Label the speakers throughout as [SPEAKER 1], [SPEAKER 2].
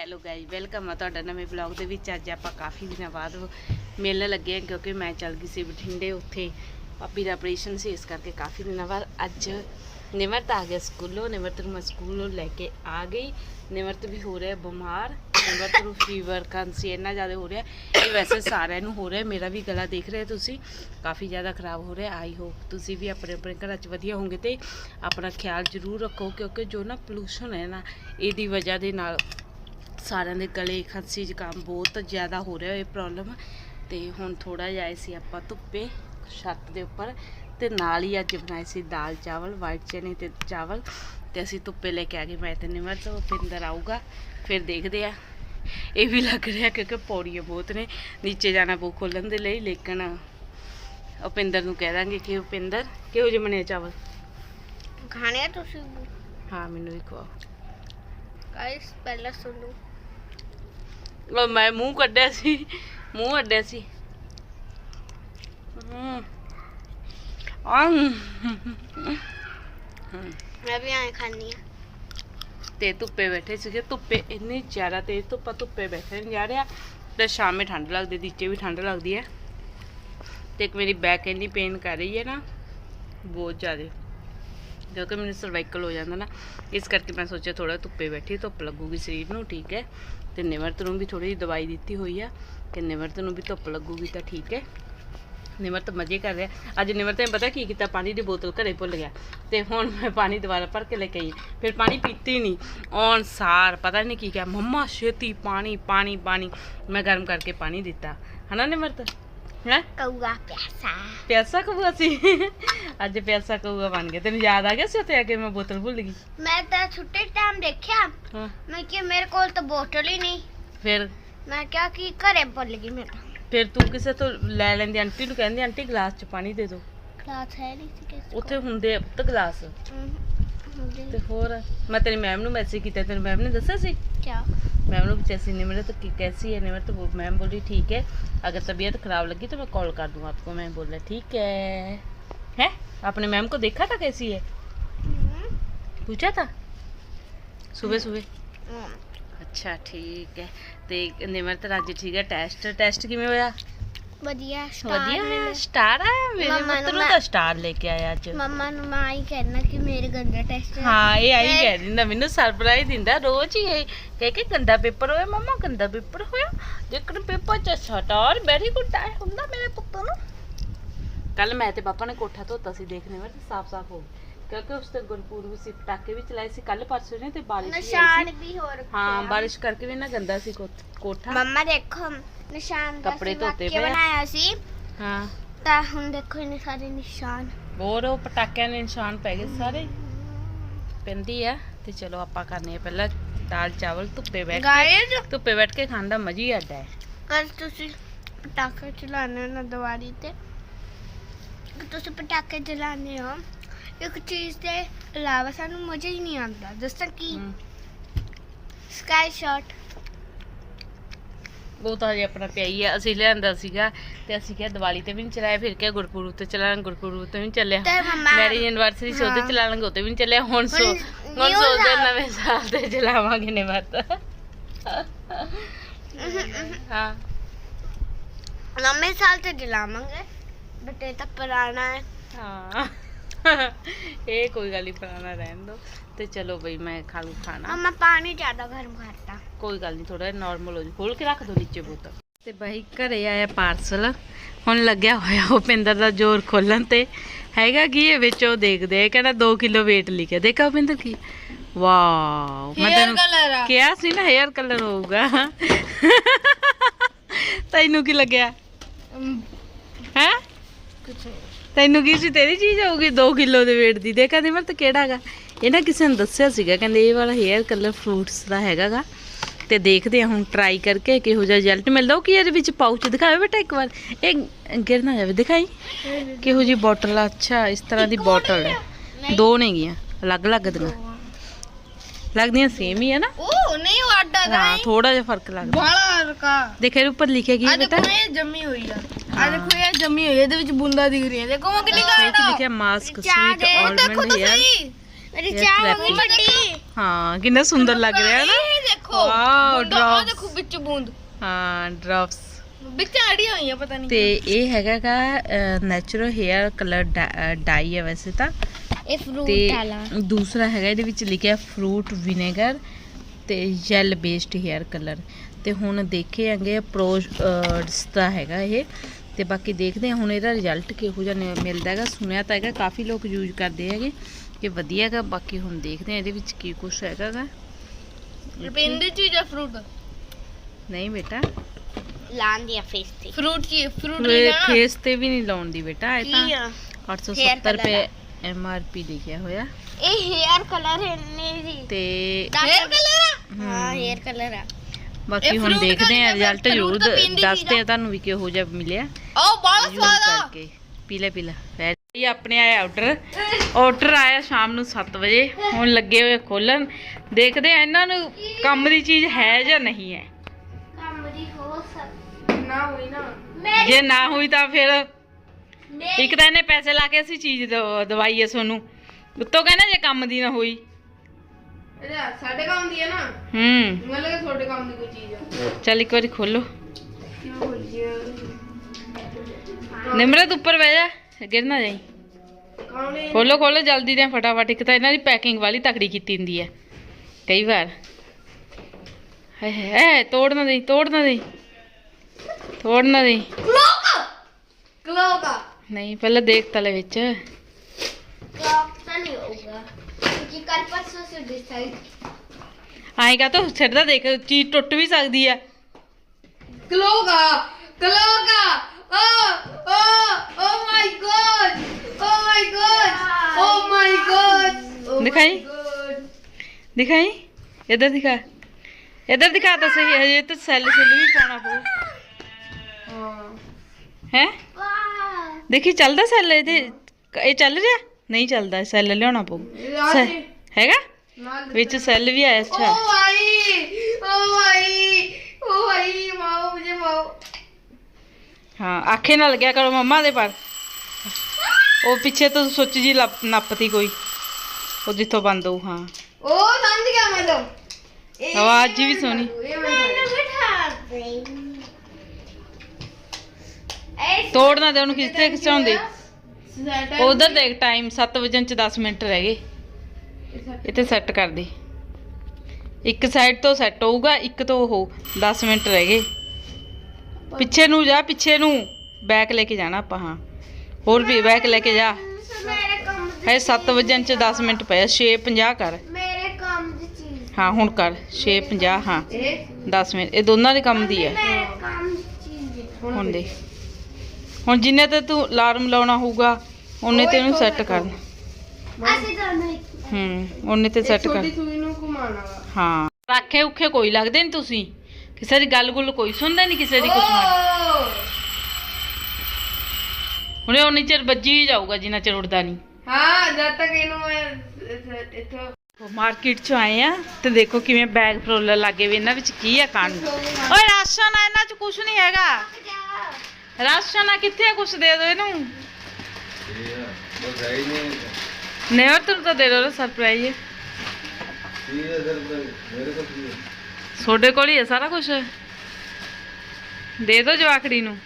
[SPEAKER 1] Hello guys welcome ਆ ਤੁਹਾਡਾ ਨਵੇਂ ਬਲੌਗ ਦੇ ਵਿੱਚ। ਅੱਜ ਆਪਾਂ ਕਾਫੀ ਦਿਨਾਂ ਬਾਅਦ ਮਿਲਣ ਲੱਗੇ ਹਾਂ ਕਿਉਂਕਿ ਮੈਂ ਚੱਲ ਗਈ ਸੀ ਬਠਿੰਡੇ ਉੱਥੇ। ਪਾਪੀ ਦਾ ਆਪਰੇਸ਼ਨ ਸੀ, ਇਸ ਕਰਕੇ ਕਾਫੀ ਦਿਨਾਂ ਬਾਅਦ ਅੱਜ ਨਿਮਰਤ ਆ ਗਿਆ ਸਕੂਲੋਂ। ਨਿਮਰਤ ਨੂੰ ਮੈਂ ਸਕੂਲੋਂ ਲੈ ਕੇ ਆ ਗਈ। ਨਿਮਰਤ ਵੀ ਹੋ ਰਿਹਾ ਬਿਮਾਰ। ਨਿਮਰਤ ਨੂੰ ਫੀਵਰ ਖਾਂਸੀ ਇੰਨਾ ਜ਼ਿਆਦਾ ਹੋ ਰਿਹਾ। ਇਹ ਵੈਸੇ ਸਾਰਿਆਂ ਨੂੰ ਹੋ ਰਿਹਾ, ਮੇਰਾ ਵੀ ਗਲਾ ਦੇਖ ਰਹੇ ਤੁਸੀਂ। ਕਾਫੀ ਜ਼ਿਆਦਾ ਖਰਾਬ ਹੋ ਰਿਹਾ ਆਈ ਹੋਪ ਤੁਸੀਂ ਵੀ ਆਪਣੇ ਆਪਣੇ ਘਰਾਂ 'ਚ ਵਧੀਆ ਹੋਵੋਗੇ ਤੇ ਆਪਣਾ ਖਿਆਲ ਜ਼ਰੂਰ ਰੱਖੋ ਕਿਉਂਕਿ ਜੋ ਨਾ ਪੋਲੂਸ਼ਨ ਹੈ ਨਾ, ਇਹਦੀ ਵਜ੍ਹਾ ਦੇ ਨਾਲ ਸਾਰਿਆਂ ਦੇ ਗਲੇ ਖਾਂਸੀ ਜ਼ੁਕਾਮ ਬਹੁਤ ਜ਼ਿਆਦਾ ਹੋ ਰਿਹਾ ਇਹ ਪ੍ਰੋਬਲਮ ਤੇ ਹੁਣ ਥੋੜਾ ਜਿਹਾ ਸੀ ਆਪਾਂ ਧੁੱਪੇ ਛੱਤ ਦੇ ਉੱਪਰ ਤੇ ਨਾਲ ਹੀ ਅੱਜ ਬਣਾਏ ਸੀ ਦਾਲ ਚਾਵਲ ਵਾਈਟ ਚਨੇ ਤੇ ਚਾਵਲ। ਤੇ ਅਸੀਂ ਧੁੱਪੇ ਲੈ ਕੇ ਆ ਗਏ ਮੈਂ ਤੇ ਨਿਮਰਤ ਉਹ ਪਿੰਦਰ ਆਊਗਾ। ਫਿਰ ਦੇਖਦੇ ਆ। ਇਹ ਵੀ ਲੱਗ ਰਿਹਾ ਕਿਉਂਕਿ ਪੌੜੀਆਂ ਬਹੁਤ ਨੇ। ਨੀਚੇ ਜਾਣਾ ਪਊ ਖੋਲਣ ਦੇ ਲਈ ਲੇਕਿਨ ਉਪਿੰਦਰ ਨੂੰ ਕਹਿ ਦਾਂਗੇ ਕਿ ਉਪਿੰਦਰ ਕਿਹੋ ਜਿਹੇ ਬਣੇ ਚਾਵਲ?
[SPEAKER 2] ਖਾਣੇ ਆ ਤੁਸੀਂ?
[SPEAKER 1] ਹਾਂ ਮੈਨੂੰ ਵੀ ਖਵਾਓ।
[SPEAKER 2] ਗਾਇਸ ਪਹਿਲਾਂ ਸੁਣੋ।
[SPEAKER 1] ਉਹ ਮੈਂ ਮੂੰਹ ਕੱਢਿਆ ਸੀ। ਮੂੰਹ ਅੱਡਿਆ ਸੀ।
[SPEAKER 2] ਮੈਂ ਵੀ ਐਂ ਖਾਣੀ ਆ
[SPEAKER 1] ਤੇ ਧੁੱਪੇ ਬੈਠੇ ਸੀਗੇ। ਧੁੱਪੇ ਇੰਨੀ ਜ਼ਿਆਦਾ ਤੇਜ਼ ਧੁੱਪਾ ਧੁੱਪੇ ਬੈਠੇ ਨਹੀਂ ਜਾ ਰਿਹਾ। ਤੇ ਸ਼ਾਮੇ ਠੰਡ ਲੱਗਦੀ ਨੀਚੇ ਵੀ ਠੰਡ ਲੱਗਦੀ ਹੈ। ਤੇ ਇੱਕ ਮੇਰੀ ਬੈਕ ਇੰਨੀ ਪੇਨ ਕਰ ਰਹੀ ਹੈ ਨਾ ਬਹੁਤ ਜ਼ਿਆਦਾ। ਕਿਉਂਕਿ ਮੈਨੂੰ ਸਰਵਾਈਕਲ ਹੋ ਜਾਂਦਾ ਨਾ ਇਸ ਕਰਕੇ ਮੈਂ ਸੋਚਿਆ ਥੋੜਾ ਧੁੱਪੇ ਬੈਠੀ ਧੁੱਪ ਲੱਗੂਗੀ ਸਰੀਰ ਨੂੰ ਠੀਕ ਹੈ। ਤੇ ਨਿਮਰਤ ਨੂੰ ਵੀ ਥੋੜੀ ਜਿਹੀ ਦਵਾਈ ਦਿੱਤੀ ਹੋਈ ਆ ਕਿ ਨਿਮਰਤ ਨੂੰ ਵੀ ਧੁੱਪ ਲੱਗੂਗੀ ਤਾਂ ਠੀਕ ਹੈ। ਨਿਮਰਤ ਮਜ਼ੇ ਕਰ ਰਿਹਾ। ਅੱਜ ਨਿਮਰਤ ਨੇ ਪਤਾ ਕੀ ਕੀਤਾ? ਪਾਣੀ ਦੀ ਬੋਤਲ ਘਰੇ ਭੁੱਲ ਗਿਆ। ਤੇ ਹੁਣ ਮੈਂ ਪਾਣੀ ਦੁਬਾਰਾ ਭਰ ਕੇ ਲੈ ਕੇ ਆਈ। ਫਿਰ ਪਾਣੀ ਪੀਤੀ ਨਹੀਂ। ਔਨ ਸਾਰ ਪਤਾ ਨਹੀਂ ਕੀ ਕਿਹਾ। ਮੰਮਾ ਛੇਤੀ ਪਾਣੀ ਪਾਣੀ ਪਾਣੀ। ਮੈਂ ਗਰਮ ਕਰਕੇ ਪਾਣੀ ਦਿੱਤਾ। ਹਨਾ ਨਿਮਰਤ? ਹੈ?
[SPEAKER 2] ਕਊਗਾ ਪਿਆਸਾ।
[SPEAKER 1] ਪਿਆਸਾ ਕਬੂਆ ਸੀ। ਅੱਜ ਪਿਆਸਾ ਕਬੂਆ ਬਣ ਗਿਆ ਤੈਨੂੰ ਯਾਦ ਆ ਗਿਆ ਸੀ ਉੱਥੇ ਆ ਕੇ ਮੈਂ ਬੋਤਲ ਭੁੱਲ ਗਈ
[SPEAKER 2] ਮੈਂ ਤਾਂ ਛੁੱਟੇ ਟਾਈਮ ਦੇਖਿਆ
[SPEAKER 1] ਹਾਂ
[SPEAKER 2] ਮੈਂ ਕਿ ਮੇਰੇ ਕੋਲ ਤਾਂ ਬੋਤਲ ਹੀ ਨਹੀਂ
[SPEAKER 1] ਫਿਰ
[SPEAKER 2] ਮੈਂ ਕਿਹਾ ਕਿ ਘਰੇ ਭੁੱਲ ਗਈ ਮੈਂ ਤਾਂ
[SPEAKER 1] ਫਿਰ ਤੂੰ ਕਿਸੇ ਤੋਂ ਲੈ ਲੈਂਦੀ ਆਂਟੀ ਨੂੰ ਕਹਿੰਦੀ ਆਂਟੀ ਗਲਾਸ 'ਚ ਪਾਣੀ ਦੇ ਦਿਓ
[SPEAKER 2] ਕਲਾਸ ਹੈ ਨਹੀਂ ਸੀ ਕਿਸ
[SPEAKER 1] ਉੱਥੇ ਹੁੰਦੇ ਆ ਪੁੱਤ ਗਲਾਸ ਤੇ ਹੋਰ ਮੈਂ ਤੇਰੀ ਮੈਮ ਨੂੰ ਮੈਸੇਜ ਕੀਤਾ ਤੇਰੀ ਮੈਮ ਨੇ ਦੱਸਿਆ ਸੀ
[SPEAKER 2] क्या
[SPEAKER 1] मैम ने पूछा सी निमरत की कैसी है निमरत वो मैम बोली ठीक है अगर तबीयत खराब लगी तो मैं कॉल कर दूँ आपको मैम बोला ठीक है है आपने मैम को देखा था कैसी है पूछा था सुबह सुबह ਅੱਛਾ ਠੀਕ ਹੈ ਤੇ ਨਿਮਰਤ ਅੱਜ ਠੀਕ ਹੈ ਟੈਸਟ ਟੈਸਟ ਕਿਵੇਂ ਹੋਇਆ
[SPEAKER 2] ਵਧੀਆ
[SPEAKER 1] ਵਧੀਆ ਸਟਾਰ ਆਇਆ ਮੇਰੇ
[SPEAKER 2] ਮੰਮਾ
[SPEAKER 1] ਪੁੱਤ
[SPEAKER 2] ਨੂੰ
[SPEAKER 1] ਨੂੰ
[SPEAKER 2] ਮੈਂ-
[SPEAKER 1] ਤਾਂ ਸਟਾਰ ਲੈ ਕੇ ਆਇਆ ਅੱਜ
[SPEAKER 2] ਮਮਾ ਨੂੰ ਮੈਂ ਹੀ ਕਹਿਣਾ ਕਿ ਮੇਰੇ ਗੰਦਾ ਟੈਸਟ
[SPEAKER 1] ਹਾਂ ਇਹ ਆਈ
[SPEAKER 2] ਮੈਂ-
[SPEAKER 1] ਕਹਿ ਦਿੰਦਾ ਮੈਨੂੰ ਸਰਪ੍ਰਾਈਜ਼ ਦਿੰਦਾ ਰੋਜ਼ ਹੀ ਇਹ ਕਹਿ ਕੇ ਗੰਦਾ ਪੇਪਰ ਹੋਇਆ ਮਮਾ ਗੰਦਾ ਪੇਪਰ ਹੋਇਆ ਜੇਕਰ ਪੇਪਰ ਚ ਸਟਾਰ ਵੈਰੀ ਗੁੱਡ ਆਇਆ ਹੁੰਦਾ ਮੇਰੇ ਪੁੱਤ ਨੂੰ ਕੱਲ ਮੈਂ ਤੇ ਪਾਪਾ ਨੇ ਕੋਠਾ ਧੋਤਾ ਸੀ ਦੇਖਣੇ ਵਾਰ ਤੇ ਸਾਫ਼ ਸਾਫ਼ ਹੋ ਗਿਆ ਕਿਉਂਕਿ ਉਸ ਤੇ ਗੁਰਪੂਰਬ ਸੀ ਪਟਾਕੇ ਵੀ ਚਲਾਏ ਸੀ ਕੱਲ ਪਰਸੋਂ ਨੇ ਤੇ ਬਾਰਿਸ਼ ਵੀ ਆਈ
[SPEAKER 2] ਨਿਸ਼ਾਨ
[SPEAKER 1] ਸੀ
[SPEAKER 2] ਵੀ ਹੋਰ
[SPEAKER 1] ਹਾਂ ਬਾਰਿਸ਼ ਕਰਕੇ ਵੀ ਨਾ ਗੰਦਾ ਸੀ ਕੋ- ਕੋਠਾ।
[SPEAKER 2] ਮੰਮਾ ਦੇਖੋ ਨਿਸ਼ਾਨ ਦਾ
[SPEAKER 1] ਕੱਪੜੇ
[SPEAKER 2] ਅਸੀਂ
[SPEAKER 1] ਧੋਤੇ
[SPEAKER 2] ਵਾਕਿਆ
[SPEAKER 1] ਪਏ ਆ।
[SPEAKER 2] ਬਣਾਇਆ ਸੀ।
[SPEAKER 1] ਹਾਂ।
[SPEAKER 2] ਤਾਂ ਹੁਣ ਦੇਖੋ ਇਹਨੇ ਸਾਰੇ ਨਿਸ਼ਾਨ।
[SPEAKER 1] ਹੋਰ ਉਹ ਪਟਾਕਿਆਂ ਦੇ ਨਿਸ਼ਾਨ ਪੈ ਗਏ ਸਾਰੇ। ਪੈਂਦੀ ਆ ਤੇ ਚਲੋ ਆਪਾਂ ਕਰਨੇ ਆ ਪਹਿਲਾਂ ਦਾਲ ਚਾਵਲ ਧੁੱਪੇ ਬੈਠ ਕੇ
[SPEAKER 2] ਗਾਇਜ਼
[SPEAKER 1] ਧੁੱਪੇ ਬੈਠ ਕੇ ਖਾਣ ਦਾ ਮਜ਼ਾ ਹੀ ਅੱਡ ਹੈ।
[SPEAKER 2] ਕੱਲ ਤੁਸੀਂ ਪਟਾਕੇ ਹੋ ਨਾ ਦੀਵਾਲੀ ਤੇ। ਤੁਸੀਂ ਪਟਾਕੇ ਚਲਾਉਂਦੇ ਹੋ ਇੱਕ ਚੀਜ਼ ਦੇ ਇਲਾਵਾ ਸਾਨੂੰ ਮਜ਼ਾ ਹੀ ਨਹੀਂ ਆਉਂਦਾ। ਜਿਸ ਕਿ। ਸਕਾਈ ਸ਼ਾਟ
[SPEAKER 1] ਉਹ ਤਾਂ ਹਜੇ ਆਪਣਾ ਪਿਆ ਹੀ ਆ ਅਸੀਂ ਲਿਆਂਦਾ ਸੀਗਾ ਤੇ ਅਸੀਂ ਕਿਹਾ ਦੀਵਾਲੀ ਤੇ ਵੀ ਨਹੀਂ ਚਲਾਇਆ ਫਿਰ ਕਿਹਾ ਗੁਰਪੁਰਬ ਤੇ ਚਲਾਣ ਗੁਰਪੁਰਬ ਤੇ ਵੀ ਨਹੀਂ ਚੱਲਿਆ।
[SPEAKER 2] ਤੇ ਮੰਮਾ
[SPEAKER 1] ਮੈਰਿਜ ਐਨਵਰਸਰੀ ਸੀ ਉਹਦੇ
[SPEAKER 2] ਹਾਂ।
[SPEAKER 1] ਚਲਾ ਲਾਂਗੇ ਉਹਤੇ ਵੀ ਨਹੀਂ ਚੱਲਿਆ। ਹੁਣ ਸੋ
[SPEAKER 2] ਹੁਣ
[SPEAKER 1] ਹੁਣ
[SPEAKER 2] new
[SPEAKER 1] ਸੋਚਦੇ
[SPEAKER 2] ਸਾਲ।
[SPEAKER 1] ਨਵੇਂ ਸਾਲ ਤੇ ਚਲਾਵਾਂਗੇ ਨੇ ਮਤ ਹਾਂ
[SPEAKER 2] ਨਵੇਂ ਸਾਲ ਤੇ ਜਲਾਵਾਂਗੇ ਬਟ ਇਹ ਤਾਂ ਪੁਰਾਣਾ ਹੈ।
[SPEAKER 1] ਹਾਂ। ਇਹ ਕੋਈ ਗੱਲ ਨਹੀਂ ਪੁਰਾਣਾ ਰਹਿਣ ਦੋ। ਤੇ ਚਲੋ ਬਈ ਮੈਂ ਖਾ ਲੂ ਖਾਣਾ।
[SPEAKER 2] ਮਮਾ ਪਾਣੀ ਜ਼ਿਆਦਾ ਗਰਮ ਕਰਤਾ।
[SPEAKER 1] ਕੋਈ ਗੱਲ ਨਹੀਂ ਥੋੜਾ ਨਾਰਮਲ ਹੋ ਜੂ ਖੋਲ ਕੇ ਰੱਖ ਦੋ ਨੀਚੇ ਬੋਤਲ। ਤੇ ਬਾਈ ਘਰੇ ਆਇਆ ਪਾਰਸਲ ਹੁਣ ਲੱਗਿਆ ਹੋਇਆ ਉਹ ਪਿੰਦਰ ਦਾ ਜ਼ੋਰ ਖੋਲਣ ਤੇ। ਹੈਗਾ ਕੀ ਇਹ ਵਿੱਚ? ਉਹ ਦੇਖਦੇ ਆ ਕਹਿੰਦਾ 2 ਕਿਲੋ weight ਲਿਖਿਆ। ਦੇਖਾ ਪਿੰਦਰ ਕੀ? ਵਾਓ। ਮੈਂ ਤੈਨੂੰ ਕਿਹਾ ਸੀ ਨਾ ਹੇਅਰ ਕਲਰ ਹੋਊਗਾ। ਤੈਨੂੰ ਕੀ ਲੱਗਿਆ? ਹੈ? ਤੈਨੂੰ ਕੀ ਸੀ? ਤੇਰੀ ਚੀਜ਼ ਹੋਊਗੀ 2 ਕਿਲੋ ਦੇ weight ਦੀ। ਦੇਖਾ ਦੇ ਮੈਂ ਤਾਂ ਕਿਹੜਾ ਹੈਗਾ ਇਹ ਨਾ ਕਿਸੇ ਨੇ ਦੱਸਿਆ ਸੀਗਾ ਕਹਿੰਦੇ ਇਹ ਵਾਲਾ ਹੇਅਰ ਕਲਰ ਫਰੂਟਸ ਦਾ ਹੈਗਾਗਾ। ਤੇ ਦੇਖਦੇ ਆ ਹੁਣ ਟਰਾਈ ਕਰਕੇ ਕਿਹੋ ਜਿਹਾ ਰਿਜ਼ਲਟ ਮਿਲਦਾ। ਉਹ ਕੀ ਇਹਦੇ ਵਿੱਚ ਪਾਊਚ ਦਿਖਾਵੇ ਬੇਟਾ ਇੱਕ ਵਾਰ? ਇਹ ਗਿਰ ਨਾ ਜਾਵੇ ਦਿਖਾਈ? ਕਿਹੋ ਜੀ ਬੋਟਲ ਆ? ਅੱਛਾ ਇਸ ਤਰ੍ਹਾਂ ਦੀ ਬੋਟਲ ਹੈ। ਦੋ ਨੇਗੀਆਂ ਅਲੱਗ-ਅਲੱਗ ਦੀਆਂ। ਲੱਗਦੀਆਂ ਸੇਮ ਹੀ ਹੈ ਨਾ?
[SPEAKER 2] ਉਹ ਨਹੀਂ ਉਹ ਅੱਡਾ
[SPEAKER 1] ਹਾਂ ਥੋੜਾ ਜਿਹਾ ਫ਼ਰਕ ਲੱਗਦਾ।
[SPEAKER 2] ਬੜਾ ਰਕਾ
[SPEAKER 1] ਦੇਖ ਇਹਦੇ ਉੱਪਰ ਲਿਖਿਆ ਕੀ ਹੈ ਬੇਟਾ?
[SPEAKER 2] ਇਹ ਜੰਮੀ ਹੋਈ ਆ। ਆ ਦੇਖੋ ਇਹ ਜੰਮੀ ਹੋਈ ਆ, ਇਹਦੇ ਵਿੱਚ ਬੂੰਦਾ ਦਿਖ ਰਹੀਆਂ। ਦੇਖੋ ਮੈਂ ਕਿੰਨੀ
[SPEAKER 1] ਇਹ ਕੀ ਲਿਖਿਆ ਮਾਸਕ ਸਵੀਟ ਆਲਮੰਡ ਹੇਅਰ
[SPEAKER 2] ਮੇਰੀ
[SPEAKER 1] Hair
[SPEAKER 2] ਚਾਹ
[SPEAKER 1] therapy।
[SPEAKER 2] ਮੰਮੀ ਵੱਡੀ।
[SPEAKER 1] ਹਾਂ ਕਿੰਨਾ ਸੁੰਦਰ ਲੱਗ ਰਿਹਾ ਹੈ ਨਾ।
[SPEAKER 2] ਇਹ ਦੇਖੋ
[SPEAKER 1] ਵਾਓ
[SPEAKER 2] ਆ
[SPEAKER 1] ਡ੍ਰੌਪਸ
[SPEAKER 2] ਦੇਖੋ ਵਿੱਚ ਬੂੰਦ।
[SPEAKER 1] ਹਾਂ ਡ੍ਰੌਪਸ
[SPEAKER 2] ਵਿੱਚ ਆੜੀ ਹੋਈ ਆ ਪਤਾ ਨਹੀਂ
[SPEAKER 1] ਤੇ ਇਹ ਹੈਗਾਗਾ ਨੈਚੁਰਲ 헤ਅਰ ਕਲਰ ਡਾਈ ਹੈ ਵੈਸੇ ਤਾਂ।
[SPEAKER 2] ਇਹ ਫਰੂਟ
[SPEAKER 1] ਤੇ
[SPEAKER 2] ਵਾਲਾ।
[SPEAKER 1] ਦੂਸਰਾ ਹੈਗਾ ਇਹਦੇ ਵਿੱਚ ਲਿਖਿਆ ਫਰੂਟ ਵਿਨੇਗਰ ਤੇ ਜੈਲ ਬੇਸਡ 헤ਅਰ ਕਲਰ ਤੇ ਹੁਣ ਦੇਖੇ ਆਂਗੇ ਪ੍ਰੋਡਸ ਦਾ ਹੈਗਾ ਇਹ। ਤੇ ਬਾਕੀ ਦੇਖਦੇ ਹਾਂ ਹੁਣ ਇਹਦਾ ਰਿਜ਼ਲਟ ਕਿਹੋ ਜਿਹਾ ਮਿਲਦਾ ਹੈਗਾ। ਸੁਣਿਆ ਤਾਂ ਹੈਗਾ ਕਾਫੀ ਲੋਕ ਯੂਜ਼ ਕਰਦੇ ਹੈਗੇ ਕਿ ਵਧੀਆ ਹੈਗਾ। ਬਾਕੀ ਹੁਣ ਦੇਖਦੇ ਹਾਂ ਇਹਦੇ ਵਿੱਚ ਕੀ ਕੁਝ ਹੈਗਾਗਾ
[SPEAKER 2] ਪਿੰਡ ਚ ਜਾਂ ਫਰੂਟ
[SPEAKER 1] ਨਹੀਂ ਬੇਟਾ।
[SPEAKER 2] ਲਾਂਦੀ ਆ ਫੇਸ ਤੇ। ਫਰੂਟ ਕੀ ਫਰੂਟ
[SPEAKER 1] ਫੇਸ ਤੇ ਵੀ ਨਹੀਂ ਲਾਉਣ ਦੀ ਬੇਟਾ ਇਹ ਤਾਂ
[SPEAKER 2] ਆ?
[SPEAKER 1] 870
[SPEAKER 2] colour
[SPEAKER 1] ਰੁਪਏ ਐਮ ਆਰ ਪੀ ਲਿਖਿਆ ਹੋਇਆ।
[SPEAKER 2] ਇਹ ਹੇਅਰ ਕਲਰ ਹੈ ਨਹੀਂ
[SPEAKER 1] ਤੇ
[SPEAKER 2] ਹੇਅਰ ਕਲਰ ਆ? ਹਾਂ ਹੇਅਰ ਕਲਰ ਆ।
[SPEAKER 1] ਬਾਕੀ ਹੁਣ ਦੇਖਦੇ
[SPEAKER 2] ਜਿਵੇਂ
[SPEAKER 1] ਰਿਜ਼ਲਟ ਜ਼ਰੂਰ ਦੱਸਦੇ। ਆ ਤੁਹਾਨੂੰ ਵੀ ਕਿਹੋ ਜਿਹਾ ਮਿਲਿਆ।
[SPEAKER 2] ਉਹ ਬਹੁਤ
[SPEAKER 1] ਯੂਜ਼ ਕਰਕੇ। ਪੀ ਲੈ ਪੀ ਲੈ। ਵੈਰੀ ਇਹ ਆਪਣੇ ਆਇਆ ਆਰਡਰ ਆਰਡਰ ਆਇਆ ਸ਼ਾਮ ਨੂੰ 7 ਵਜੇ। ਹੁਣ ਲੱਗੇ ਹੋਏ ਖੋਲਣ। ਦੇਖਦੇ ਆ ਇਹਨਾਂ ਨੂੰ ਕੰਮ ਦੀ ਚੀਜ਼ ਹੈ ਜਾਂ ਨਹੀਂ ਹੈ।
[SPEAKER 2] ਕੰਮ ਦੀ ਹੋ ਸਕ ਨਾ ਹੋਈ ਨਾ।
[SPEAKER 1] ਜੇ ਨਾ ਹੋਈ ਤਾਂ ਫਿਰ ਇੱਕ ਤਾਂ ਇਹਨੇ ਪੈਸੇ ਲਾ ਕੇ ਅਸੀਂ ਚੀਜ਼ ਦਵ- ਦਵਾਈ ਹੈ ਤੁਹਾਨੂੰ ਉੱਤੋਂ ਕਹਿੰਦਾ ਜੇ ਕੰਮ ਦੀ ਨਾ ਹੋਈ।
[SPEAKER 2] ਸਾਡੇ ਕੰਮ ਦੀ ਹੈ ਨਾ।
[SPEAKER 1] ਹੂੰ।
[SPEAKER 2] ਮੈਨੂੰ ਲੱਗਾ ਤੁਹਾਡੇ ਕੰਮ ਦੀ ਕੋਈ ਚੀਜ਼ ਆ।
[SPEAKER 1] ਚੱਲ ਇੱਕ ਵਾਰੀ ਖੋਲੋ।
[SPEAKER 2] ਕਿਉਂ
[SPEAKER 1] ਨਿਮਰਤ ਉੱਪਰ ਬਹਿ ਜਾ ਗਿਰ ਨਾ ਜਾਈ।
[SPEAKER 2] ਕੌਣ
[SPEAKER 1] ਖੋਲੋ ਖੋਲੋ ਜਲਦੀ ਦੇ ਫਟਾਫਟ। ਇੱਕ ਤਾਂ ਇਹਨਾਂ ਦੀ ਪੈਕਿੰਗ ਵਾਲੀ ਤਕੜੀ ਕੀਤੀ ਹੁੰਦੀ ਹੈ। ਕਈ ਵਾਰ। ਹਾਏ ਹਾਏ ਤੋੜ ਨਾ ਦੇਈ ਤੋੜ ਨਾ ਦੇਈ। ਤੋੜ ਨਾ ਦੇਈ।
[SPEAKER 2] ਕਲੋਕ ਕਲੋਕ
[SPEAKER 1] ਨਹੀਂ ਪਹਿਲਾਂ ਦੇਖ ਤਲੇ ਵਿੱਚ।
[SPEAKER 2] आएगा तो छा देख चीज़ टुट भी
[SPEAKER 1] सकती है। इधर दिखा। इधर दिखा तो सही है ये तो सेल सेल भी पाना पड़ो
[SPEAKER 2] हैं।
[SPEAKER 1] चल तो चलता सेल ये चल रहा ਨਹੀਂ ਚੱਲਦਾ ਸੈੱਲ ਲਿਆਉਣਾ ਪਊ ਸੈ- ਹੈਗਾ ਵਿੱਚ ਸੈੱਲ ਵੀ ਆਇਆ ਅੱਛਾ
[SPEAKER 2] ओ भाई ओ भाई ओ भाई माओ मुझे माओ
[SPEAKER 1] ਹਾਂ ਆਖੇ ਨਾਲ ਲੱਗਿਆ ਕਰੋ ਮੰਮਾ ਦੇ ਪਰ ਉਹ ਪਿੱਛੇ ਤੋਂ ਸੁੱਚ ਜੀ ਲੱਪ- ਨੱਪਤੀ ਕੋਈ ਉਹ ਜਿੱਥੋਂ ਬੰਦ ਹੋਊ ਹਾਂ
[SPEAKER 2] ओ समझ गया मैं तो ए,
[SPEAKER 1] ਆਵਾਜ਼ ਜੀ ਵੀ ਸੋਹਣੀ
[SPEAKER 2] ये मैंने बिठा दे ऐसे
[SPEAKER 1] ਤੋੜ ਨਾ ਦੇ ਉਹਨੂੰ ਖਿੱਚਦੇ ਖਿਚਾਉਂਦੇ ਉਧਰ ਦੇਖ ਟਾਈਮ 7 ਵਜੇ ਚ 10 ਮਿੰਟ ਰਹਿ ਗਏ। ਇੱਥੇ ਸੈੱਟ ਕਰ ਦੇ। ਇੱਕ ਸਾਈਡ ਤੋਂ ਸੈੱਟ ਹੋਊਗਾ ਇੱਕ ਤੋਂ ਉਹ 10 ਮਿੰਟ ਰਹਿ ਗਏ। ਪਿੱਛੇ ਨੂੰ ਜਾ ਪਿੱਛੇ ਨੂੰ। ਬੈਕ ਲੈ ਕੇ ਜਾਣਾ ਆਪਾਂ ਹਾਂ। ਹੋਰ ਵੀ ਬੈਕ ਲੈ ਕੇ ਜਾ। ਹੈ 7 ਵਜੇ ਚ 10 ਮਿੰਟ ਪਿਆ 6:50 ਕਰ।
[SPEAKER 2] ਮੇਰੇ ਕੰਮ ਦੀ ਚੀਜ਼।
[SPEAKER 1] ਹਾਂ ਹੁਣ ਕਰ। 6:50 ਹਾਂ। 10 ਮਿੰਟ। ਇਹ ਦੋਨਾਂ ਦੇ ਕੰਮ ਦੀ ਹੈ ਹੁਣ ਦੇ ਹੁਣ ਜਿੰਨੇ ਤੇ ਤੂੰ ਅਲਾਰਮ ਲਾਉਣਾ ਹੋਊਗਾ ਉਹਨੇ ਤੇ ਇਹਨੂੰ ਸੈੱਟ ਕਰਨਾ
[SPEAKER 2] ਅਸੀਂ ਦੋਨੋਂ ਇੱਕ
[SPEAKER 1] ਹੂੰ ਉਹਨੇ ਤੇ ਸੈੱਟ ਕਰ
[SPEAKER 2] ਛੋਟੀ ਸੂਈ ਨੂੰ ਘੁਮਾਣਾ ਵਾ
[SPEAKER 1] ਹਾਂ ਰੱਖੇ ਉੱਖੇ ਕੋਈ ਲੱਗਦੇ ਨਹੀਂ ਤੁਸੀਂ ਕਿਸੇ ਦੀ ਗੱਲ ਗੁੱਲ ਕੋਈ ਸੁਣਦਾ ਨਹੀਂ ਕਿਸੇ ਦੀ ਕੁਝ ਹੁਣੇ ਉਹ ਨੀਚੇ ਵੱਜੀ ਜਾਊਗਾ ਜਿੰਨਾ ਚਿਰ ਉੜਦਾ ਨਹੀਂ
[SPEAKER 2] ਹਾਂ ਜਦ ਤੱਕ ਇਹਨੂੰ ਇੱਥੋਂ
[SPEAKER 1] ਮਾਰਕੀਟ ਚ ਆਏ ਆ ਤੇ ਦੇਖੋ ਕਿਵੇਂ ਬੈਗ ਫਰੋਲਰ ਲੱਗੇ ਵੀ ਇਹਨਾਂ ਵਿੱਚ ਕੀ ਆ ਕਾਂਡ ਓਏ ਰਾਸ਼ਨ ਆ ਇਹਨਾਂ ਚ ਕੁਝ ਨਹੀਂ ਹੈਗਾ ਰਾਸ਼ਨ ਆ ਕਿੱਥੇ ਕੁਝ ਦੇ ਦਿਓ ਇਹਨੂੰ ਨੇਵਰ ਤੈਨੂੰ ਤਾਂ ਦੇ ਦੋ ਸਰਪ੍ਰਾਈਜ਼ ਤੁਹਾਡੇ ਕੋਲ ਹੀ ਹੈ ਸਾਰਾ ਕੁਝ ਦੇ ਦੋ ਜਵਾਕੜੀ ਨੂੰ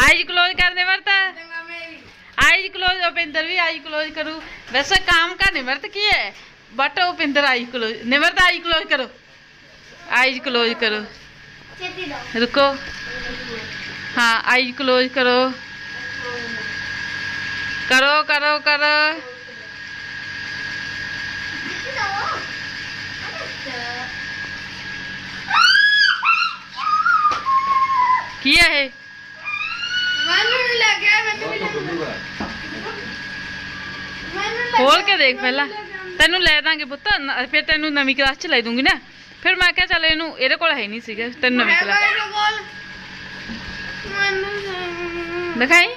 [SPEAKER 1] ਆਈਜ ਕਲੋਜ਼ ਕਰ ਦੇ ਵਰਤ
[SPEAKER 2] ਚੰਗਾ ਮੇਰੀ
[SPEAKER 1] आईज क्लोज उपिंदर भी आई क्लोज करूँ वैसे काम का निमर्त की है but Upinder eye close Nimrat eye close करो आईज क्लोज करो
[SPEAKER 2] ਛੇਤੀ ਦੋ
[SPEAKER 1] रुको हाँ आईज क्लोज करो ਕਰੋ ਕਰੋ ਕਰੋ। ਕੀ
[SPEAKER 2] ਹੈ ਇਹ? ਲੱਗਿਆ ਮੈਨੂੰ ਵੀ ਲੱਗਿਆ
[SPEAKER 1] ਖੋਲ ਕੇ ਦੇਖ ਪਹਿਲਾਂ। ਤੈਨੂੰ ਲੈ ਦਾਂਗੇ ਪੁੱਤ। ਫਿਰ ਤੈਨੂੰ ਨਵੀਂ ਕਲਾਸ ਚ ਲੈ ਦੂੰਗੀ ਨਾ। ਫਿਰ ਮੈਂ ਕਿਹਾ ਚੱਲ ਇਹਨੂੰ ਇਹਦੇ ਕੋਲ ਹੈ ਨਹੀਂ ਸੀਗਾ। ਤੈਨੂੰ ਨਵੀਂ ਕਲਾਸ
[SPEAKER 2] ਮੈਨੂੰ
[SPEAKER 1] ਦਿਖਾਈ?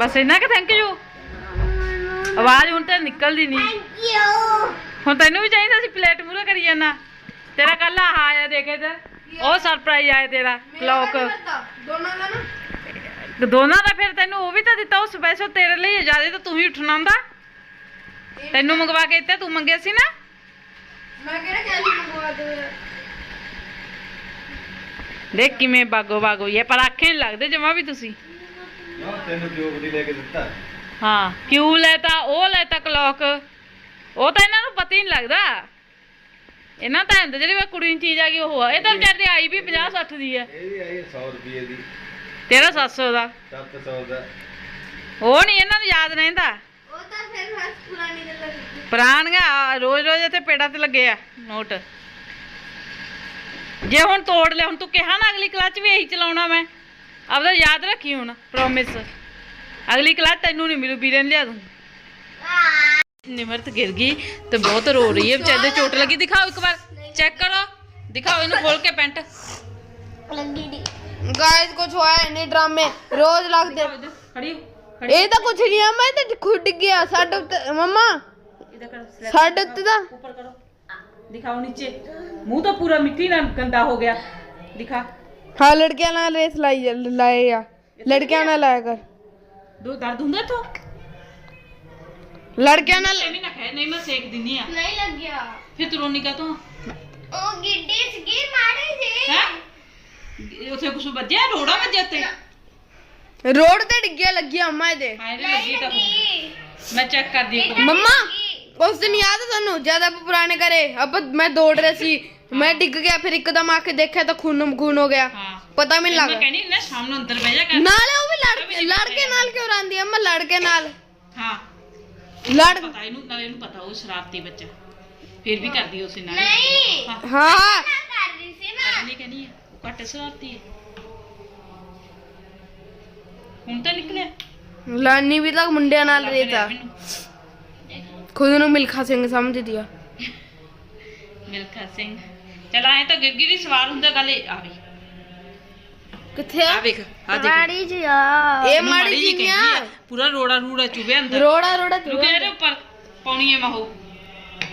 [SPEAKER 1] ਬਸ ਇੰਨਾ ਕਿ ਥੈਂਕ ਯੂ ਆਵਾਜ਼ ਹੁਣ ਤੇ ਨਿਕਲਦੀ ਨਹੀਂ।
[SPEAKER 2] ਯੋ
[SPEAKER 1] ਹੁਣ ਤੈਨੂੰ ਵੀ ਚਾਹੀਦਾ ਸੀ ਪਲੇਟ ਮੂਰੇ ਕਰੀ ਜਾਣਾ। ਤੇਰਾ ਕੱਲ ਆ ਆਇਆ ਦੇਖ ਇਧਰ ਉਹ ਸਰਪ੍ਰਾਈਜ਼ ਆਇਆ ਤੇਰਾ। ਕਲੌਕ
[SPEAKER 2] ਦੋਨਾਂ ਦਾ ਨਾ।
[SPEAKER 1] ਦੋਨਾਂ ਦਾ ਫਿਰ ਤੈਨੂੰ ਉਹ ਵੀ ਤਾਂ ਦਿੱਤਾ। ਉਹ ਸਪੈਸ਼ਲ ਤੇਰੇ ਲਈ ਜ਼ਿਆਦਾ ਤਾਂ ਤੂੰ ਹੀ ਉੱਠਣਾ ਹੁੰਦਾ। ਤੈਨੂੰ ਮੰਗਵਾ ਕੇ ਦਿੱਤਾ ਤੂੰ ਮੰਗਿਆ ਸੀ ਨਾ?
[SPEAKER 2] ਮੈਂ ਕਿਹੜਾ ਕਹਿੰਦੀ ਮੰਗਵਾ ਦੇ
[SPEAKER 1] ਦੇਖ ਕਿਵੇਂ ਬਾਗੋ ਬਾਗੋ ਇਹ ਪਰ ਆਖੇ ਲੱਗਦੇ ਜਮਾ ਵੀ ਤੁਸੀਂ।
[SPEAKER 3] ਨਾ ਤੈਨੂੰ ਕਿਉਂ ਨਹੀਂ ਲੈ ਕੇ ਦਿੱਤਾ।
[SPEAKER 1] ਹਾਂ ਕਿਉਂ ਲੈਤਾ ਉਹ ਲੈਤਾ ਕਲੌਕ। ਉਹ ਤਾਂ ਇਹਨਾਂ ਨੂੰ ਪਤਾ ਹੀ ਨਹੀਂ ਲੱਗਦਾ। ਇਹਨਾਂ ਤਾਂ ਹੁੰਦੇ ਜਿਹੜੀ ਕੁੜੀ ਨੂੰ ਚੀਜ਼ ਆ ਗਈ ਉਹ ਆ। ਇਹ ਤਾਂ ਵਿਚਾਰੇ ਆਈ ਵੀ 50 60 ਦੀ ਆ।
[SPEAKER 3] ਇਹ ਵੀ ਆਈ 100 ਰੁਪਏ ਦੀ।
[SPEAKER 1] ਤੇਰਾ 700 ਦਾ।
[SPEAKER 3] 700 ਦਾ।
[SPEAKER 1] ਉਹ ਨਹੀਂ ਇਹਨਾਂ ਨੂੰ ਯਾਦ ਰਹਿੰਦਾ।
[SPEAKER 2] ਉਹ ਤਾਂ ਫਿਰ ਬਸ ਪੁਰਾਣੀ ਗੱਲਾਂ ਕੀਤੀ।
[SPEAKER 1] ਪੁਰਾਣੀਆਂ ਰੋਜ਼ ਰੋਜ਼ ਇੱਥੇ ਪੇੜਾਂ ਤੇ ਲੱਗੇ ਆ ਨੋਟ। ਜੇ ਹੁਣ ਤੋੜ ਲਿਆ ਹੁਣ ਤੂੰ ਕਿਹਾ ਨਾ ਅਗਲੀ ਕਲਾਸ 'ਚ ਵੀ ਇਹੀ ਚਲਾਉਣਾ ਮੈਂ। ਆਪਦਾ ਯਾਦ ਰੱਖੀ ਹੁਣ ਪ੍ਰੋਮਿਸ ਅਗਲੀ ਕਲਾਸ ਤੈਨੂੰ ਨਹੀਂ ਮਿਲੂ ਵੀਰੇ ਲਿਆ ਦੂੰ। ਨਿਮਰਤ ਗਿਰ ਗਈ ਤੇ ਬਹੁਤ ਰੋ ਰਹੀ ਹੈ ਵਿਚਾਰੇ ਦੇ ਚੋਟ ਲੱਗੀ। ਦਿਖਾਓ ਇੱਕ ਵਾਰ ਚੈੱਕ ਕਰੋ। ਦਿਖਾਓ ਇਹਨੂੰ ਖੋਲ ਕੇ ਪੈਂਟ
[SPEAKER 2] ਲੱਗੀ ਦੀ ਗਾਇਸ ਕੁਝ ਹੋਇਆ ਇੰਨੇ ਡਰਾਮੇ ਰੋਜ਼ ਲੱਗਦੇ। ਇਹ ਤਾਂ ਕੁਝ ਨਹੀਂ ਆ ਮੈਂ ਤਾਂ ਖੁੱਡ ਗਿਆ ਸਾਡੇ ਉੱਤੇ ਮਮਾ। ਸਾਡੇ ਉੱਤੇ ਦਾ
[SPEAKER 1] ਉੱਪਰ ਕਰੋ। ਦਿਖਾਓ ਨੀਚੇ। ਮੂੰਹ ਤਾਂ ਪੂਰਾ ਮਿੱਟੀ ਨਾਲ ਗੰਦਾ ਹੋ ਗਿਆ। ਦਿਖਾ।
[SPEAKER 2] ਹਾਂ ਲੜਕਿਆਂ ਨਾਲ ਰੇਸ ਲਾਈ ਲਾਏ ਆ ਲੜਕਿਆਂ ਨਾਲ ਲਾਇਆ ਕਰ
[SPEAKER 1] दो दर्द ਹੁੰਦਾ तो
[SPEAKER 2] ਲੜਕਿਆਂ ਨਾਲ
[SPEAKER 1] नहीं ना खाए नहीं मैं सेक दिनी आ
[SPEAKER 2] ਨਹੀਂ ਲੱਗਿਆ
[SPEAKER 1] फिर तू रोनी का तो
[SPEAKER 2] ਉਹ ਗਿੱਡੀ ਸਗੀ ਮਾੜੀ ਜੀ
[SPEAKER 1] है उसे कुछ बज्या रोड़ा बज्या ते
[SPEAKER 2] ਰੋਡ ਤੇ ਡਿੱਗਿਆ ਲੱਗਿਆ ਅੰਮਾ ਇਹਦੇ
[SPEAKER 1] हाय रे लगी तो मैं चेक कर दी एक
[SPEAKER 2] ਮੰਮਾ ਉਸ ਦਿਨ ਯਾਦ ਹੈ ਤੁਹਾਨੂੰ ਜਦ ਆਪਾਂ ਪੁਰਾਣੇ ਘਰੇ ਆਪਾਂ ਮੈਂ ਦੌੜ ਰਿਹਾ ਸੀ ਮੈਂ ਡਿੱਗ ਗਿਆ ਫਿਰ ਇੱਕਦਮ ਆ ਕੇ ਦੇਖਿਆ ਤਾਂ ਖੂਨ ਖੂਨ ਹੋ ਗਿਆ। ਪਤਾ
[SPEAKER 1] ਮੈਨੂੰ
[SPEAKER 2] ਲੱਗਾ।
[SPEAKER 1] ਕਹਿੰਦੀ ਨਾ ਸ਼ਾਮ ਅੰਦਰ ਬਹਿ ਜਾ ਕਰ।
[SPEAKER 2] ਨਾਲੇ ਉਹ ਵੀ ਲੜ ਲੜ ਕੇ ਨਾਲ ਕਿਉਂ ਰਾਂਦੀ ਐ ਮੈਂ ਲੜ ਕੇ ਨਾਲ।
[SPEAKER 1] ਹਾਂ।
[SPEAKER 2] ਲੜ
[SPEAKER 1] ਪਤਾ ਇਹਨੂੰ ਨਾਲੇ ਇਹਨੂੰ ਪਤਾ ਉਹ ਸ਼ਰਾਰਤੀ ਬੱਚਾ। ਫਿਰ ਵੀ ਕਰਦੀ ਉਸੇ ਨਾਲ।
[SPEAKER 2] ਨਹੀਂ।
[SPEAKER 1] ਹਾਂ। ਕਰ ਰਹੀ ਸੀ ਨਾ ਕਰਨੀ ਕਹਿੰਦੀ ਉਹ ਘੱਟ ਸ਼ਰਾਰਤੀ ਹੈ ਹੁਣ ਤਾਂ ਨਿਕਲਿਆ।
[SPEAKER 2] ਲਾਨੀ ਵੀ ਤਾਂ ਮੁੰਡਿਆਂ ਨਾਲ ਰਹਿਤਾ ਖੁਦ ਨੂੰ ਮਿਲਖਾ ਸਿੰਘ ਸਮਝਦੀ ਆ।
[SPEAKER 1] ਮਿਲਖਾ ਸਿੰਘ। ਚਲ ਆਏ ਤਾਂ ਗਿਰਗੀ ਦੀ ਸਵਾਰ ਹੁੰਦਾ ਗੱਲ ਇਹ ਆ ਵੀ
[SPEAKER 2] ਕਿੱਥੇ
[SPEAKER 1] ਆ? ਵੇਖ ਆ ਦੇਖ।
[SPEAKER 2] ਮਾੜੀ ਜੀ ਆ। ਇਹ ਮਾੜੀ ਜੀ
[SPEAKER 1] ਕਹਿੰਦੀ
[SPEAKER 2] ਆ।
[SPEAKER 1] ਪੂਰਾ ਰੋੜਾ ਰੂੜਾ ਚੁਬੇ ਅੰਦਰ।
[SPEAKER 2] ਰੋੜਾ ਰੋੜਾ
[SPEAKER 1] ਰੁਕੇ ਇਹਦੇ ਉੱਪਰ ਪਾਉਣੀ ਹੈ ਮਹੋ।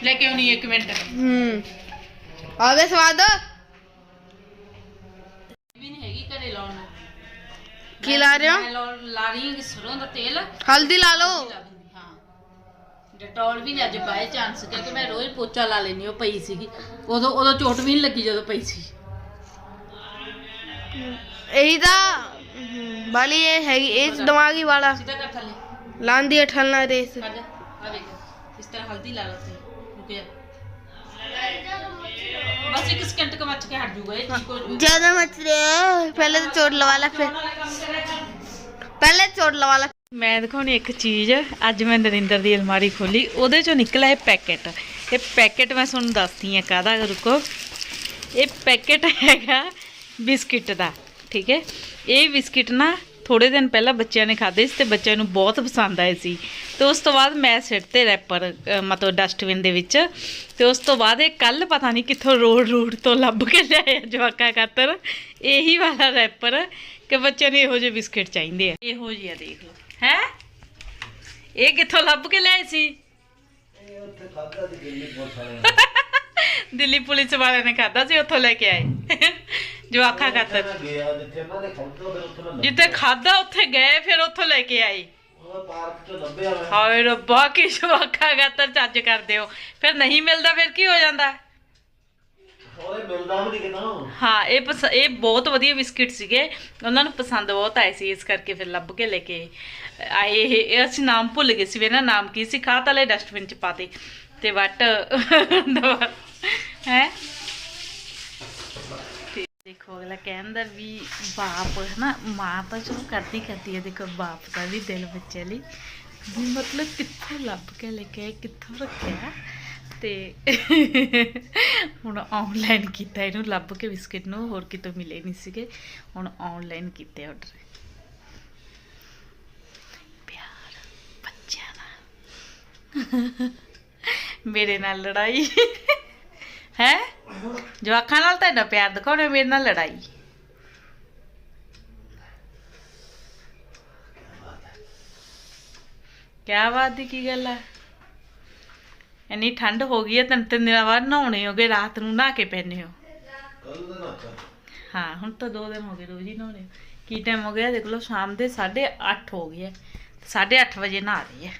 [SPEAKER 1] ਲੈ ਕੇ ਆਉਣੀ ਇੱਕ ਮਿੰਟ।
[SPEAKER 2] ਹੂੰ। ਆ ਗਏ ਸਵਾਦ।
[SPEAKER 1] ਵੀ ਨਹੀਂ ਹੈਗੀ ਘਰੇ ਲਾਉਣ। ਨੂੰ
[SPEAKER 2] ਕੀ ਲਾ ਰਹੇ ਹੋ?
[SPEAKER 1] ਮੈਂ ਲਾ- ਲਾ ਰਹੀ ਹਾਂ ਸਰੋਂ ਦਾ ਤੇਲ।
[SPEAKER 2] ਹਲਦੀ ਲਾ ਲਓ।
[SPEAKER 1] ਹਾਂ ਡਟੋਲ ਵੀ ਨਹੀਂ ਅੱਜ ਬਾਏ ਚਾਂਸ ਕਿਉਂਕਿ ਮੈਂ ਰੋਜ਼ ਪੋਚਾ ਲਾ ਲੈਣੀ ਉਹ ਪਈ ਸੀਗੀ ਉਦੋਂ ਉਦੋਂ ਚੋਟ ਵੀ ਨਹੀਂ ਲੱਗੀ ਜਦੋਂ ਪਈ ਸੀ
[SPEAKER 2] ਇਹੀ ਤਾਂ ਹਮ, ਵਾਲੀ ਇਹ ਹੈਗੀ ਇਹ ਦਿਮਾਗੀ ਵਾਲਾ
[SPEAKER 1] ਸਿੱਧਾ ਕਰ ਥੱਲੇ
[SPEAKER 2] ਲਾਂਦੀ ਠਲਣਾ ਰੇਸ
[SPEAKER 1] ਕਰ ਜਾ ਆ ਵੇਖ ਇਸ ਤਰ੍ਹਾਂ ਹਲਦੀ ਲਾ ਲਾ ਤੇ ਰੁਕ ਜਾ ਬਸ ਇੱਕ ਸਕਿੰਟ ਕ ਮੱਚ ਕੇ ਹਟ ਜੂਗਾ ਇਹ ਠੀਕ ਹੋ ਜੂਗਾ
[SPEAKER 2] ਜ਼ਿਆਦਾ ਮਚ ਰਿਹਾ ਪਹਿਲੇ ਤਾਂ ਚੋਟ ਲਵਾ ਲੈ ਫਿਰ ਪਹਿਲੇ ਚੋਟ ਲਵਾ ਲੈ
[SPEAKER 1] ਮੈਂ ਦਿਖਾਉਣੀ ਇੱਕ ਚੀਜ਼, ਅੱਜ ਮੈਂ ਨਰਿੰਦਰ ਦੀ ਅਲਮਾਰੀ ਖੋਲੀ, ਉਹਦੇ ਚੋਂ ਨਿਕਲਿਆ ਇਹ ਪੈਕੇਟ। ਇਹ ਪੈਕੇਟ ਮੈਂ ਤੁਹਾਨੂੰ ਦੱਸਦੀ ਆ ਕਾਹਦਾ, ਰੁਕੋ। ਇਹ ਪੈਕੇਟ ਹੈਗਾ ਬਿਸਕਿਟ ਦਾ, ਠੀਕ ਹੈ? ਇਹ ਬਿਸਕਿਟ ਨਾ ਥੋੜੇ ਦਿਨ ਪਹਿਲਾਂ ਬੱਚਿਆਂ ਨੇ ਖਾਦੇ ਸੀ ਤੇ ਬੱਚਿਆਂ ਨੂੰ ਬਹੁਤ ਪਸੰਦ ਆਏ ਸੀ। ਤੇ ਉਸ ਤੋਂ ਬਾਅਦ ਮੈਂ ਸਿੱਟ ਤੇ ਰੈਪਰ ਮਤਲਬ ਡਸਟਬਿਨ ਦੇ ਵਿੱਚ, ਤੇ ਉਸ ਤੋਂ ਬਾਅਦ ਇਹ ਕੱਲ ਪਤਾ ਨਹੀਂ ਕਿੱਥੋਂ ਰੋਡ ਰੂਟ ਤੋਂ ਲੱਭ ਕੇ ਲਿਆਏ ਜਵਾਕਾ ਖਾਤਰ। ਇਹੀ ਵਾਲਾ ਰੈਪਰ ਕਿ ਬੱਚਿਆਂ ਨੂੰ ਇਹੋ ਜਿਹੇ ਬਿਸਕਿਟ ਚਾਹੀਦੇ ਆ। ਇਹੋ ਜਿਹੇ ਆ, ਦੇਖ ਲਓ। ਹੈ? ਇਹ ਕਿੱਥੋਂ ਲੱਭ ਕੇ ਲਿਆਏ ਸੀ?
[SPEAKER 3] ਇਹ ਉੱਥੇ ਖਾਦਾ ਸੀ ਦਿੱਲੀ ਪੁਲਿਸ ਵਾਲਿਆਂ
[SPEAKER 1] ਦਿੱਲੀ ਪੁਲਿਸ ਵਾਲਿਆਂ ਨੇ ਖਾਦਾ ਸੀ ਉੱਥੋਂ ਲੈ ਕੇ ਆਏ। ਜਵਾਕਾਂ ਖਾਤਰ
[SPEAKER 3] ਮੈਂ ਗਿਆ ਜਿੱਥੇ ਉਹਨਾਂ ਨੇ ਖਾਦਾ ਫਿਰ ਉੱਥੇ ਮੈਂ
[SPEAKER 1] ਜਿੱਥੇ ਖਾਦਾ ਉੱਥੇ ਗਏ ਫਿਰ ਉੱਥੋਂ ਲੈ ਕੇ ਆਏ।
[SPEAKER 3] ਉਹ ਪਾਰਕ ਤੋਂ ਲੱਭਿਆ ਮੈਂ।
[SPEAKER 1] ਹਾਏ ਰੱਬਾ ਕੀ ਜਵਾਕਾਂ ਖਾਤਰ ਚੱਜ ਕਰਦੇ ਹੋ। ਫਿਰ ਨਹੀਂ ਮਿਲਦਾ ਫਿਰ ਕੀ ਹੋ ਜਾਂਦਾ?
[SPEAKER 3] ਉਹਦੇ ਮਿਲਦਾ ਵੀ ਨਹੀਂ ਕਿਤੋਂ।
[SPEAKER 1] ਹਾਂ ਇਹ ਪਸ- ਇਹ ਬਹੁਤ ਵਧੀਆ ਬਿਸਕਿਟ ਸੀਗੇ। ਉਹਨਾਂ ਨੂੰ ਪਸੰਦ ਬਹੁਤ ਆਏ ਸੀ ਇਸ ਕਰਕੇ ਫਿਰ ਲੱਭ ਕੇ ਲੈ ਕੇ ਆਏ। ਆਏ ਇਹ ਅਸੀਂ ਨਾਮ ਭੁੱਲ ਗਏ ਸੀ ਵੀ ਨਾ ਨਾਮ ਕੀ ਸੀ, ਖਾਤ ਵਾਲੇ ਡਸਟਬਿਨ ਚ ਪਾਤੇ ਤੇ ਵਟ ਹੈ? ਦੇਖੋ, ਅਗਲਾ ਕਹਿੰਦਾ ਵੀ ਬਾਪ ਹੈ ਨਾ ਮਾਂ ਤਾਂ ਚਲੋ ਕਰਦੀ ਕਰਦੀ ਹੈ, ਦੇਖੋ, ਬਾਪ ਦਾ ਵੀ ਦਿਲ ਬੱਚੇ ਲਈ। ਵੀ ਮਤਲਬ ਕਿੱਥੋਂ ਲੱਭ ਕੇ ਲੈ ਕੇ ਕਿੱਥੋਂ ਰੱਖਿਆ? ਤੇ ਹੁਣ ਆਨਲਾਈਨ ਕੀਤਾ, ਇਹਨੂੰ ਲੱਭ ਕੇ ਬਿਸਕਿਟ ਨੂੰ ਹੋਰ ਕਿਤੋਂ ਮਿਲੇ ਨਹੀਂ ਸੀਗੇ। ਹੁਣ ਆਨਲਾਈਨ ਕੀਤੇ ਆਰਡਰ ਪਿਆਰ ਬੱਚਿਆਂ ਨਾਲ ਮੇਰੇ ਨਾਲ ਲੜਾਈ। ਹੈ? ਜਵਾਕਾਂ ਨਾਲ ਤਾਂ ਇੰਨਾ ਪਿਆਰ ਦਿਖਾਉਣੇ ਮੇਰੇ ਨਾਲ ਲੜਾਈ। ਕਿਆ ਬਾਤ ਦੀ ਕੀ ਗੱਲ ਹੈ ਇੰਨੀ ਠੰਡ ਹੋ ਗਈ ਹੈ ਤਿੰਨ ਤਿੰਨ ਦਿਨਾਂ ਬਾਅਦ ਨਹਾਉਣੇ ਹੋਗੇ ਰਾਤ ਨੂੰ ਨਹਾ ਕੇ ਪੈਨੇ ਹੋ।
[SPEAKER 3] ਨਾ
[SPEAKER 1] ਹਾਂ ਹੁਣ ਤਾਂ ਦੋ ਦਿਨ ਹੋ ਗਏ ਰੋਜ਼ ਹੀ ਨਹਾਉਣੇ। ਕੀ ਟਾਈਮ ਹੋ ਗਿਆ? ਦੇਖ ਲਓ ਸ਼ਾਮ ਦੇ 8:30 ਹੋ ਗਏ 8:30 ਵਜੇ ਨਹਾ ਰਹੇ ਆ।